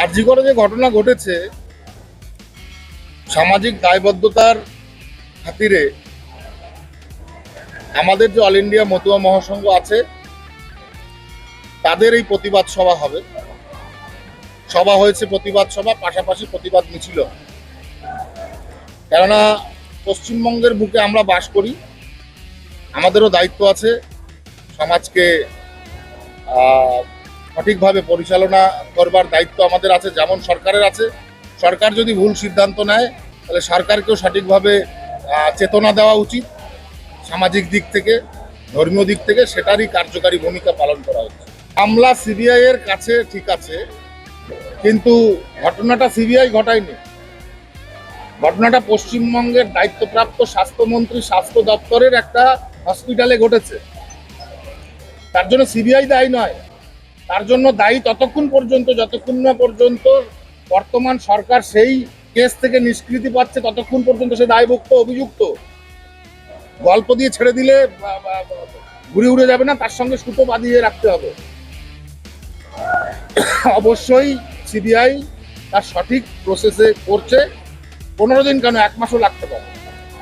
আরজি করে যে ঘটনা ঘটেছে, সামাজিক দায়বদ্ধতার খাতিরে আমাদের যে অল ইন্ডিয়া মতুয়া মহাসংঘ আছে, তাদের এই প্রতিবাদ সভা হবে। সভা হয়েছে প্রতিবাদ সভা, পাশাপাশি প্রতিবাদ মিছিল কেননা, পশ্চিমবঙ্গের বুকে আমরা বাস করি, আমাদেরও দায়িত্ব আছে সমাজকে সঠিকভাবে পরিচালনা করবার দায়িত্ব আমাদের আছে, যেমন সরকারের আছে। সরকার যদি ভুল সিদ্ধান্ত নেয়, তাহলে সরকারকেও সঠিকভাবে চেতনা দেওয়া উচিত। সামাজিক দিক থেকে, ধর্মীয় দিক থেকে সেটারই কার্যকারী ভূমিকা পালন করা উচিত। মামলা সিবিআই এর কাছে ঠিক আছে, কিন্তু ঘটনাটা সিবিআই ঘটায়নি। ঘটনাটা পশ্চিমবঙ্গের দায়িত্বপ্রাপ্ত স্বাস্থ্যমন্ত্রী, স্বাস্থ্য দপ্তরের একটা হসপিটালে ঘটেছে। তার জন্য সিবিআই দায়ী নয়। তার জন্য দায়ী ততক্ষণ পর্যন্ত, যতক্ষণ না পর্যন্ত বর্তমান সরকার সেই কেস থেকে নিষ্কৃতি পাচ্ছে, ততক্ষণ পর্যন্ত সে দায়ভুক্ত, অভিযুক্ত। গল্প দিয়ে ছেড়ে দিলে ঘুরে উড়ে যাবে না, তার সঙ্গে সুতো বাঁধিয়ে রাখতে হবে। অবশ্যই সিবিআই তার সঠিক প্রসেসে করছে। পনেরো দিন কেন? এক মাসও লাগতে পারে।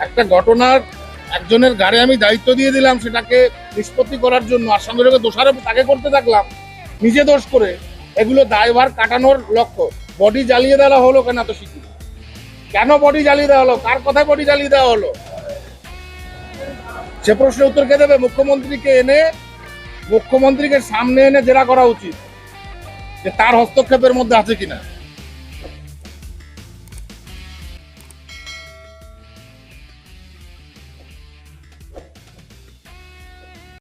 একটা ঘটনার একজনের গাড়ি আমি দায়িত্ব দিয়ে দিলাম, সেটাকে নিষ্পত্তি করার জন্য। আর সঙ্গে সঙ্গে দোষারোপ তাকে করতে থাকলাম। নিজে দোষ করে এগুলো দায়ভার কাটানোর লক্ষ্য। বডি জ্বালিয়ে দেওয়া হলো কেন তো শিখি কেন বডি জ্বালিয়ে দেওয়া হলো? কার কথায় বডি জ্বালিয়ে দেওয়া হলো? সে প্রশ্নের উত্তর কে দেবে? মুখ্যমন্ত্রীকে এনে, মুখ্যমন্ত্রীকে সামনে এনে জেরা করা উচিত যে তার হস্তক্ষেপের মধ্যে আছে কিনা।